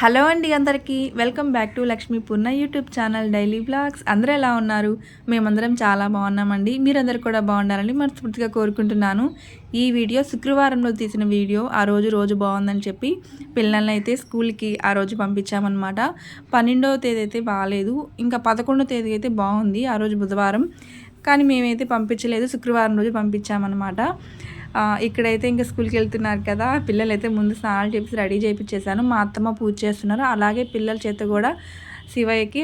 Hello అండి అందరికీ. Welcome back to Lakshmi Purna YouTube channel daily blogs. అందరూ ఎలా ఉన్నారు? మేమందరం చాలా బాగున్నామండి. మీరందరూ కూడా బాగుండాలని మనస్ఫూర్తిగా కోరుకుంటున్నాను. ఈ వీడియో శుక్రవారంలో తీసిన వీడియో. ఆ రోజు రోజు బాగుందని చెప్పి పిల్లల్ని అయితే స్కూల్కి ఆ రోజు పంపించామన్నమాట. పన్నెండవ తేదీ అయితే బాగాలేదు ఇంకా పదకొండవ తేదీ అయితే బాగుంది ఆ రోజు బుధవారం. కానీ మేమైతే పంపించలేదు. శుక్రవారం రోజు పంపించామన్నమాట. ఇక్కడైతే ఇంకా స్కూల్కి వెళ్తున్నారు కదా పిల్లలు అయితే ముందు స్నానాలు చేసి రెడీ చేయించేసాను మా అత్తమ్మ పూజ చేస్తున్నారు. అలాగే పిల్లల చేత కూడా శివయ్యకి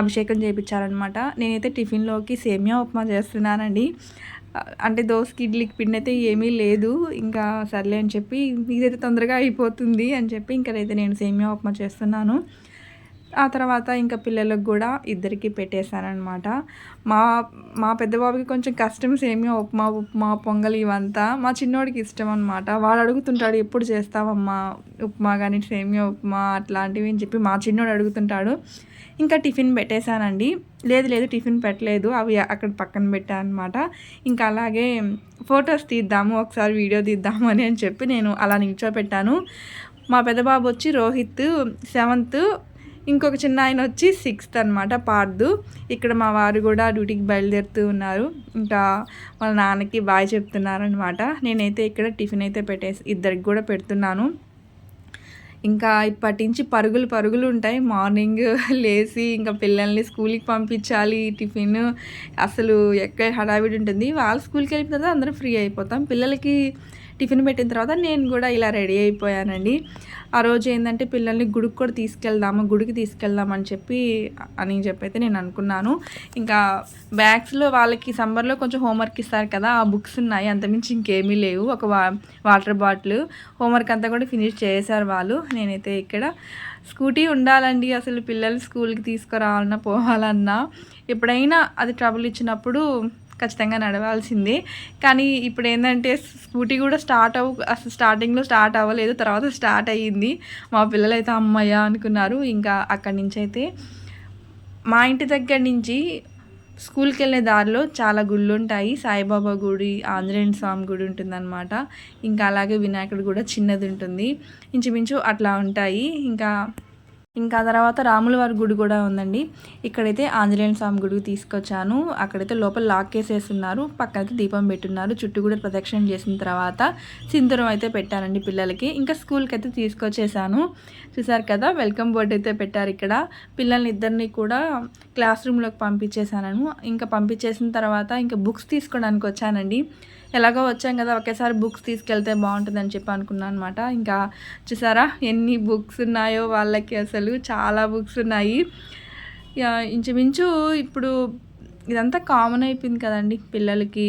అభిషేకం చేయించాలన్నమాట నేనైతే టిఫిన్లోకి సేమియా ఉప్మా చేస్తున్నానండి. అంటే దోశకి ఇడ్లీకి పిండి అయితే ఏమీ లేదు. ఇంకా సర్లే అని చెప్పి ఇదైతే తొందరగా అయిపోతుంది అని చెప్పి ఇంకనైతే నేను సేమియా ఉప్మా చేస్తున్నాను. ఆ తర్వాత ఇంకా పిల్లలకు కూడా ఇద్దరికి పెట్టేశానమాట మా మా పెద్దబాబుకి కొంచెం కష్టం సేమియా ఉప్మా ఉప్మా పొంగల్ ఇవంతా మా చిన్నోడికి ఇష్టం అనమాట వాడు అడుగుతుంటాడు ఎప్పుడు చేస్తావమ్మా ఉప్మా కానీ సేమియా ఉప్మా అట్లాంటివి? అని చెప్పి మా చిన్నోడు అడుగుతుంటాడు. ఇంకా టిఫిన్ పెట్టేశానండి. లేదు లేదు టిఫిన్ పెట్టలేదు. అవి అక్కడ పక్కన పెట్టాను అనమాట ఇంకా అలాగే ఫొటోస్ తీద్దాము ఒకసారి వీడియో తీద్దాము అని అని చెప్పి నేను అలా నిల్చోపెట్టాను. మా పెద్దబాబు వచ్చి రోహిత్ సెవెంత్ ఇంకొక చిన్న ఆయన వచ్చి సిక్స్త్ అనమాట పార్దు. ఇక్కడ మా వారు కూడా డ్యూటీకి బయలుదేరుతూ ఉన్నారు. ఇంకా వాళ్ళ నాన్నకి బాయ్ చెప్తున్నారనమాట నేనైతే ఇక్కడ టిఫిన్ అయితే పెట్టేసి ఇద్దరికి కూడా పెడుతున్నాను. ఇంకా ఇప్పటి నుంచి పరుగులు పరుగులు ఉంటాయి. మార్నింగ్ లేచి ఇంకా పిల్లల్ని స్కూల్కి పంపించాలి టిఫిన్. అసలు ఎక్కడ హడావిడి ఉంటుంది. వాళ్ళు స్కూల్కి వెళ్ళిన తర్వాత అందరూ ఫ్రీ అయిపోతాం. పిల్లలకి టిఫిన్ పెట్టిన తర్వాత నేను కూడా ఇలా రెడీ అయిపోయానండి. ఆ రోజు ఏంటంటే పిల్లల్ని గుడికి కూడా తీసుకెళ్దాము గుడికి తీసుకెళ్దామని చెప్పి అని చెప్పి అయితే నేను అనుకున్నాను. ఇంకా బ్యాగ్స్లో వాళ్ళకి సమ్మర్లో కొంచెం హోంవర్క్ ఇస్తారు కదా ఆ బుక్స్ ఉన్నాయి అంతమించి ఇంకేమీ లేవు. ఒక వా వాటర్ బాటిల్ హోంవర్క్ అంతా కూడా ఫినిష్ చేశారు వాళ్ళు. నేనైతే ఇక్కడ స్కూటీ ఉండాలండి అసలు పిల్లలు స్కూల్కి తీసుకురావాలన్నా పోవాలన్నా. ఎప్పుడైనా అది ట్రబుల్ ఇచ్చినప్పుడు ఖచ్చితంగా నడవాల్సిందే. కానీ ఇప్పుడు ఏంటంటే స్కూటీ కూడా స్టార్ట్ అవ్వ అసలు స్టార్టింగ్లో స్టార్ట్ అవ్వలేదు తర్వాత స్టార్ట్ అయ్యింది. మా పిల్లలు అయితే అమ్మయ్య అనుకున్నారు ఇంకా అక్కడి నుంచి అయితే మా ఇంటి దగ్గర నుంచి స్కూల్కి వెళ్ళే దారిలో చాలా గుళ్ళు ఉంటాయి సాయిబాబా గుడి ఆంజనేయ స్వామి గుడి ఉంటుందన్నమాట. ఇంకా అలాగే వినాయకుడు కూడా చిన్నది ఉంటుంది. ఇంచుమించు అట్లా ఉంటాయి. ఇంకా ఇంకా తర్వాత రాముల వారి గుడి కూడా ఉందండి. ఇక్కడైతే ఆంజనేయ స్వామి గుడికి తీసుకొచ్చాను. అక్కడైతే లోపల లాక్ వేసేస్తున్నారు పక్కనైతే దీపం పెట్టున్నారు. చుట్టూ కూడా ప్రదక్షిణ చేసిన తర్వాత సింధూరం అయితే పెట్టానండి పిల్లలకి. ఇంకా స్కూల్కి అయితే తీసుకొచ్చేసాను. చూసారు కదా వెల్కమ్ బోర్డ్ అయితే పెట్టారు ఇక్కడ. పిల్లల్ని ఇద్దరిని కూడా క్లాస్ రూమ్లోకి పంపించేసాను ఇంకా పంపించేసిన తర్వాత ఇంకా బుక్స్ తీసుకోవడానికి వచ్చానండి. ఎలాగో వచ్చాం కదా ఒకేసారి బుక్స్ తీసుకెళ్తే బాగుంటుందని చెప్పి అనుకున్నాను అనమాట ఇంకా చూసారా ఎన్ని బుక్స్ ఉన్నాయో వాళ్ళకి అసలు చాలా బుక్స్ ఉన్నాయి. ఇంచుమించు ఇప్పుడు ఇదంతా కామన్ అయిపోయింది కదండి పిల్లలకి.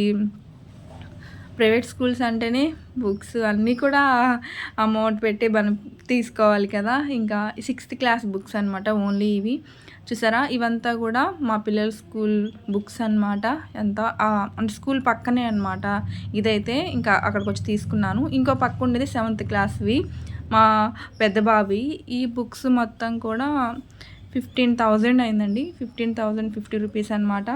ప్రైవేట్ స్కూల్స్ అంటేనే బుక్స్ అన్నీ కూడా అమౌంట్ పెట్టి మనం తీసుకోవాలి కదా. ఇంకా సిక్స్త్ క్లాస్ బుక్స్ అనమాట ఓన్లీ ఇవి. చూసారా? ఇవంతా కూడా మా పిల్లల స్కూల్ బుక్స్ అనమాట ఎంత అంటే స్కూల్ పక్కనే అనమాట ఇదైతే ఇంకా అక్కడికి వచ్చి తీసుకున్నాను. ఇంకో పక్క ఉండేది సెవెంత్ క్లాస్వి. మా పెద్ద బాబి ఈ బుక్స్ మొత్తం కూడా ఫిఫ్టీన్ థౌజండ్ అయిందండి. ఫిఫ్టీన్ థౌజండ్ ఫిఫ్టీ రూపీస్ అనమాట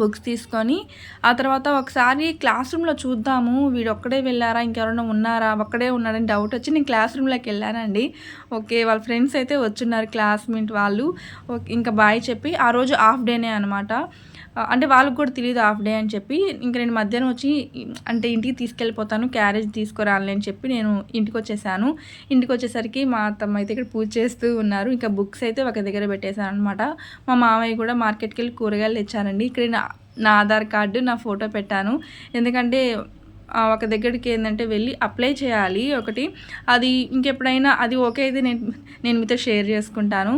బుక్స్ తీసుకొని ఆ తర్వాత ఒకసారి క్లాస్ రూమ్లో చూద్దాము వీడు ఒక్కడే వెళ్ళారా ఇంకెవరైనా ఉన్నారా ఒక్కడే ఉన్నాడని డౌట్ వచ్చి నేను క్లాస్ రూమ్లోకి వెళ్ళానండి. ఓకే వాళ్ళ ఫ్రెండ్స్ అయితే వచ్చున్నారు క్లాస్మేట్ వాళ్ళు. ఓకే ఇంకా బాయ్ చెప్పి ఆ రోజు హాఫ్ డేనే అనమాట అంటే వాళ్ళకి కూడా తెలియదు హాఫ్ డే అని చెప్పి ఇంకా నేను మధ్యాహ్నం వచ్చి అంటే ఇంటికి తీసుకెళ్ళిపోతాను క్యారేజ్ తీసుకురాలి అని చెప్పి నేను ఇంటికి వచ్చేసాను ఇంటికి వచ్చేసరికి మా అత్తమ్మ అయితే ఇక్కడ పూజ చేస్తూ ఉన్నారు ఇంకా బుక్స్ అయితే ఒక దగ్గర పెట్టేశాను అనమాట మా మామయ్య కూడా మార్కెట్కి వెళ్ళి కూరగాయలు తెచ్చానండి ఇక్కడ నా ఆధార్ కార్డు నా ఫోటో పెట్టాను. ఎందుకంటే ఒక దగ్గరికి ఏంటంటే వెళ్ళి అప్లై చేయాలి ఒకటి. అది ఇంకెప్పుడైనా అది ఓకే అయితే నేను నేను మీతో షేర్ చేసుకుంటాను.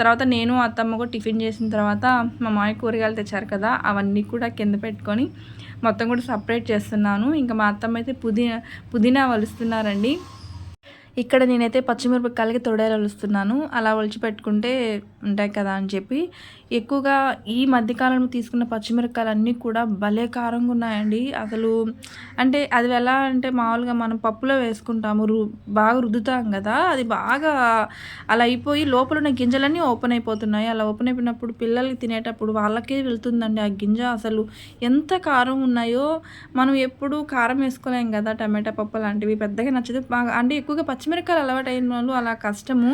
తర్వాత నేను అత్తమ్మ కూడా టిఫిన్ చేసిన తర్వాత మా మాయ కూరగాయలు తెచ్చారు కదా అవన్నీ కూడా కింద పెట్టుకొని మొత్తం కూడా సపరేట్ చేస్తున్నాను. ఇంకా మా అత్తమ్మ అయితే పుదీనా పుదీనా వలుస్తున్నారండి. ఇక్కడ నేనైతే పచ్చిమిరపకాయలకి తొడేలు వలుస్తున్నాను. అలా ఒలిచి పెట్టుకుంటే ఉంటాయి కదా అని చెప్పి ఎక్కువగా ఈ మధ్యకాలంలో తీసుకున్న పచ్చిమిరపకాయలు అన్నీ కూడా భలే కారంగా ఉన్నాయండి. అసలు అంటే అది ఎలా అంటే మామూలుగా మనం పప్పులో వేసుకుంటాము రు బాగా రుద్దుతాం కదా అది బాగా అలా అయిపోయి లోపల ఉన్న గింజలన్నీ ఓపెన్ అయిపోతున్నాయి. అలా ఓపెన్ అయిపోయినప్పుడు పిల్లలకి తినేటప్పుడు వాళ్ళకే వెళ్తుందండి ఆ గింజ. అసలు ఎంత కారం ఉన్నాయో మనం ఎప్పుడు కారం వేసుకోలేం కదా టమాటా పప్పు లాంటివి. పెద్దగా నచ్చదు. బాగా అంటే ఎక్కువగా పచ్చిమిరపకాయలు అలవాటు అయిన వాళ్ళు అలా కష్టము.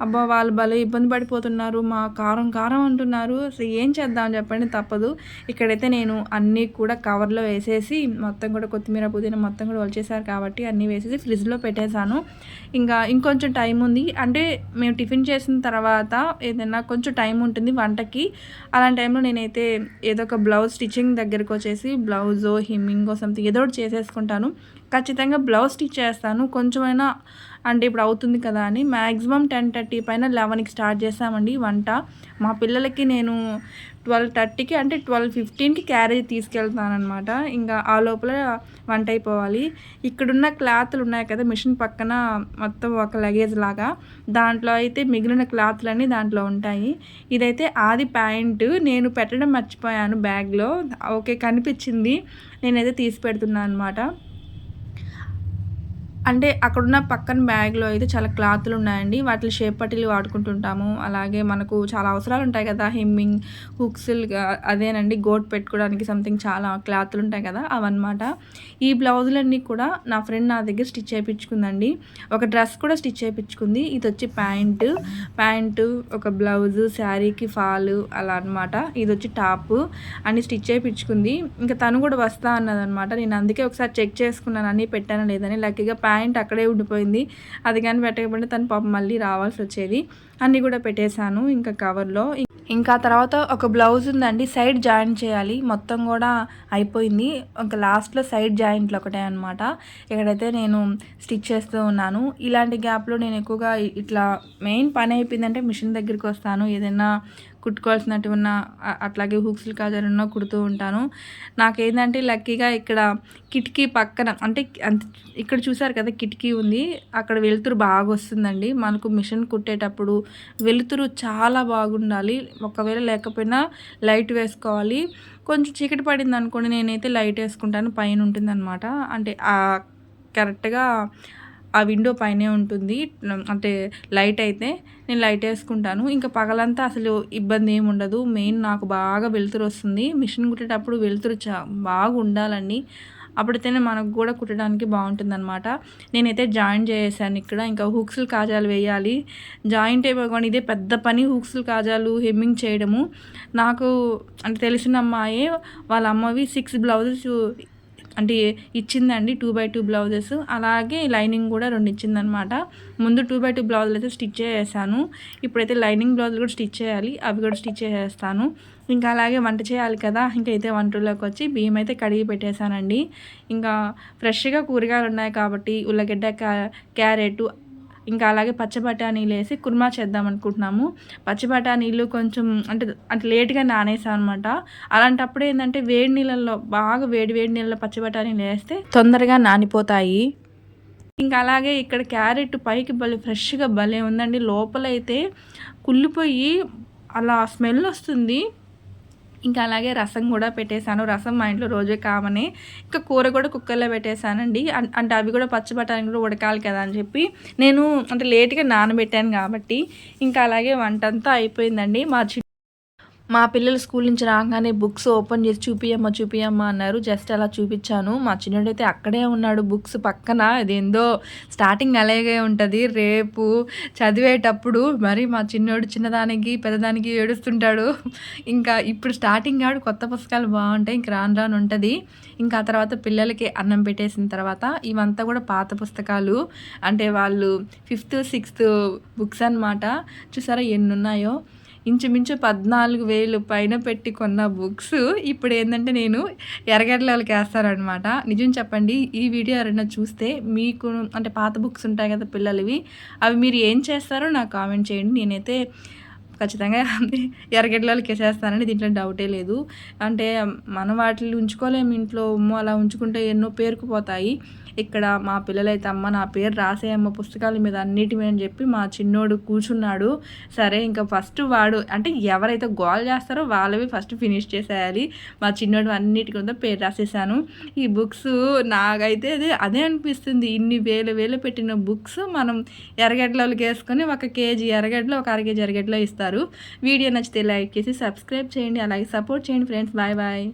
అబ్బా వాళ్ళు భలే ఇబ్బంది పడిపోతున్నారు మా కారం కారం అంటున్నారు. అసలు ఏం చేద్దాం చెప్పండి తప్పదు. ఇక్కడైతే నేను అన్నీ కూడా కవర్లో వేసేసి మొత్తం కూడా కొత్తిమీర పుదీనా మొత్తం కూడా వచ్చేసారు కాబట్టి అన్నీ వేసేసి ఫ్రిడ్జ్లో పెట్టేశాను. ఇంకా ఇంకొంచెం టైం ఉంది. అంటే మేము టిఫిన్ చేసిన తర్వాత ఏదైనా కొంచెం టైం ఉంటుంది వంటకి. అలాంటి టైంలో నేనైతే ఏదో ఒక బ్లౌజ్ స్టిచ్చింగ్ దగ్గరకు వచ్చేసి బ్లౌజో హిమ్మింగో సంథింగ్ ఏదో ఒకటి చేసేసుకుంటాను. ఖచ్చితంగా బ్లౌజ్ స్టిచ్ చేస్తాను. కొంచెమైనా అంటే ఇప్పుడు అవుతుంది కదా అని మ్యాక్సిమం టెన్ థర్టీ పైన లెవెన్కి స్టార్ట్ చేసామండి వంట. మా పిల్లలకి నేను ట్వెల్వ్ థర్టీకి అంటే ట్వెల్వ్ ఫిఫ్టీన్కి క్యారేజ్ తీసుకెళ్తానమాట ఇంకా ఆ లోపల వంట అయిపోవాలి. ఇక్కడున్న క్లాత్లు ఉన్నాయి కదా మిషన్ పక్కన మొత్తం ఒక లగేజ్ లాగా. దాంట్లో అయితే మిగిలిన క్లాత్లన్నీ దాంట్లో ఉంటాయి. ఇదైతే ఆది ప్యాంటు. నేను పెట్టడం మర్చిపోయాను బ్యాగ్లో. ఓకే కనిపించింది. నేనైతే తీసి పెడుతున్నాను అనమాట అంటే అక్కడున్న పక్కన బ్యాగ్లో అయితే చాలా క్లాత్లు ఉన్నాయండి. వాటిని షేప్ పట్టీలు వాడుకుంటుంటాము. అలాగే మనకు చాలా అవసరాలు ఉంటాయి కదా. హెమ్మింగ్ హుక్స్ అదేనండి గోట్ పెట్టుకోవడానికి సంథింగ్ చాలా క్లాత్లు ఉంటాయి కదా అవన్నమాట. ఈ బ్లౌజులన్నీ కూడా నా ఫ్రెండ్ నా దగ్గర స్టిచ్ చేయించుకుందండి. ఒక డ్రెస్ కూడా స్టిచ్ చేయించుకుంది. ఇది వచ్చి ప్యాంటు. ప్యాంటు ఒక బ్లౌజు శారీకి ఫాలు అలా అనమాట ఇది వచ్చి టాప్ అన్ని స్టిచ్ చేయించుకుంది. ఇంకా తను కూడా వస్తా అన్నదనమాట నేను అందుకే ఒకసారి చెక్ చేసుకున్నాను. అని పెట్టాను లేదని లక్కీగా ప్యాంట్ అక్కడే ఉండిపోయింది. అది కానీ పెట్టకపోతే తను పాపం మళ్ళీ రావాల్సి వచ్చేది. అన్నీ కూడా పెట్టేశాను ఇంకా కవర్లో. ఇంకా తర్వాత ఒక బ్లౌజ్ ఉందండి సైడ్ జాయింట్ చేయాలి. మొత్తం కూడా అయిపోయింది. ఒక లాస్ట్లో సైడ్ జాయింట్లు ఒకటే అనమాట ఇక్కడైతే నేను స్టిచ్ చేస్తూ ఉన్నాను. ఇలాంటి గ్యాప్లో నేను ఎక్కువగా ఇట్లా మెయిన్ పని అయిపోయిందంటే మిషన్ దగ్గరికి వస్తాను. ఏదైనా కుట్టుకోవాల్సినట్టు ఉన్న అట్లాగే హుక్స్లు కాజాలు ఉన్న కుడుతూ ఉంటాను. నాకేంటంటే లక్కీగా ఇక్కడ కిటికీ పక్కన అంటే ఇక్కడ చూసారు కదా కిటికీ ఉంది అక్కడ వెలుతురు బాగా వస్తుందండి మనకు మిషన్ కుట్టేటప్పుడు వెలుతురు చాలా బాగుండాలి. ఒకవేళ లేకపోయినా లైట్ వేసుకోవాలి. కొంచెం చీకటి పడింది అనుకోండి నేనైతే లైట్ వేసుకుంటాను పైన ఉంటుందన్నమాట. అంటే కరెక్ట్గా ఆ విండో పైనే ఉంటుంది. అంటే లైట్ అయితే నేను లైట్ వేసుకుంటాను. ఇంకా పగలంతా అసలు ఇబ్బంది ఏమి ఉండదు. మెయిన్ నాకు బాగా వెలుతురు వస్తుంది. మిషన్ కుట్టేటప్పుడు వెలుతురు చా బాగా ఉండాలండి. అప్పుడైతేనే మనకు కూడా కుట్టడానికి బాగుంటుంది అనమాట నేనైతే జాయింట్ చేసాను ఇక్కడ. ఇంకా హుక్స్లు కాజాలు వేయాలి. జాయింట్ అయిపోయి ఇదే పెద్ద పని హుక్స్లు కాజాలు హెమ్మింగ్ చేయడము. నాకు అంటే తెలిసిన అమ్మాయి వాళ్ళ అమ్మవి సిక్స్ బ్లౌజెస్ అంటే ఇచ్చిందండి టూ బై టూ బ్లౌజెస్ అలాగే లైనింగ్ కూడా రెండు ఇచ్చిందనమాట ముందు టూ బై టూ బ్లౌజులు అయితే స్టిచ్ చేసేసాను. ఇప్పుడైతే లైనింగ్ బ్లౌజులు కూడా స్టిచ్ చేయాలి. అవి కూడా స్టిచ్ చేసేస్తాను. ఇంకా అలాగే వంట చేయాలి కదా. ఇంకా అయితే వంటల్లోకి వచ్చి బియ్యం అయితే కడిగి పెట్టేశానండి. ఇంకా ఫ్రెష్గా కూరగాయలు ఉన్నాయి కాబట్టి ఉల్లగడ్డ క్యారెట్ ఇంకా అలాగే పచ్చి బఠానీలు వేసి కుర్మా చేద్దాం అనుకుంటున్నాము. పచ్చి బఠానీలు కొంచెం అంటే అంటే లేట్గా నానేసాం అనమాట అలాంటప్పుడు ఏంటంటే వేడి నీళ్ళల్లో బాగా వేడి వేడి నీళ్ళలో పచ్చి బఠానీలు వేస్తే తొందరగా నానిపోతాయి. ఇంకా అలాగే ఇక్కడ క్యారెట్ పైకి భలే ఫ్రెష్గా భలే ఉందండి. లోపలైతే కుళ్ళిపోయి అలా స్మెల్ వస్తుంది. ఇంకా అలాగే రసం కూడా పెట్టేశాను. రసం మా ఇంట్లో రోజే కామనే. ఇంకా కూర కూడా కుక్కర్లో పెట్టేశానండి. అంటే అవి కూడా పచ్చి బఠానీ కూడా ఉడకాలి కదా అని చెప్పి నేను అంటే లేట్గా నానబెట్టాను కాబట్టి ఇంకా అలాగే వంట అంతా అయిపోయిందండి. మా మా పిల్లలు స్కూల్ నుంచి రాగానే బుక్స్ ఓపెన్ చేసి చూపియమ్మా చూపియమ్మా అన్నారు. జస్ట్ అలా చూపించాను. మా చిన్నడైతే అక్కడే ఉన్నాడు బుక్స్ పక్కన. అదేందో స్టార్టింగ్ అలాగే ఉంటుంది. రేపు చదివేటప్పుడు మరి మా చిన్నోడు చిన్నదానికి పెద్దదానికి ఏడుస్తుంటాడు. ఇంకా ఇప్పుడు స్టార్టింగ్ కాడు కొత్త పుస్తకాలు బాగుంటాయి. ఇంక రాను రాను ఉంటుంది. ఇంకా ఆ తర్వాత పిల్లలకి అన్నం పెట్టేసిన తర్వాత ఇవంతా కూడా పాత పుస్తకాలు. అంటే వాళ్ళు ఫిఫ్త్ సిక్స్త్ బుక్స్ అనమాట చూసారా ఎన్ని ఉన్నాయో ఇంచుమించు పద్నాలుగు వేలు పైన పెట్టి కొన్న బుక్స్. ఇప్పుడు ఏంటంటే నేను ఎర్రగడ్డలకి వేస్తారనమాట నిజం చెప్పండి ఈ వీడియో ఎవరైనా చూస్తే మీకు అంటే పాత బుక్స్ ఉంటాయి కదా పిల్లలవి అవి మీరు ఏం చేస్తారో నాకు కామెంట్ చేయండి. నేనైతే ఖచ్చితంగా ఎర్రగడ్డలకి వేసేస్తానని దీంట్లో డౌటే లేదు. అంటే మనం వాటిని ఉంచుకోలేము ఇంట్లో అలా ఉంచుకుంటే ఎన్నో పేరుకుపోతాయి. ఇక్కడ మా పిల్లలైతే అమ్మ నా పేరు రాసేయమ్మ పుస్తకాల మీద అన్నిటి మీద అని చెప్పి మా చిన్నోడు కూర్చున్నాడు. సరే ఇంకా ఫస్ట్ వాడు అంటే ఎవరైతే గోల్ చేస్తారో వాళ్ళవి ఫస్ట్ ఫినిష్ చేసేయాలి. మా చిన్నోడు అన్నిటి కింద పేరు రాసేసాను. ఈ బుక్స్ నాకైతే అదే అదే అనిపిస్తుంది. ఇన్ని వేలు వేలు పెట్టిన బుక్స్ మనం ఎర్రగడ్డలోకి వేసుకొని ఒక కేజీ ఎర్రగడ్డలో ఒక అర కేజీ ఎర్రగడ్డలో ఇస్తారు. వీడియో నచ్చితే లైక్ చేసి సబ్స్క్రైబ్ చేయండి. అలాగే సపోర్ట్ చేయండి ఫ్రెండ్స్. Bye bye.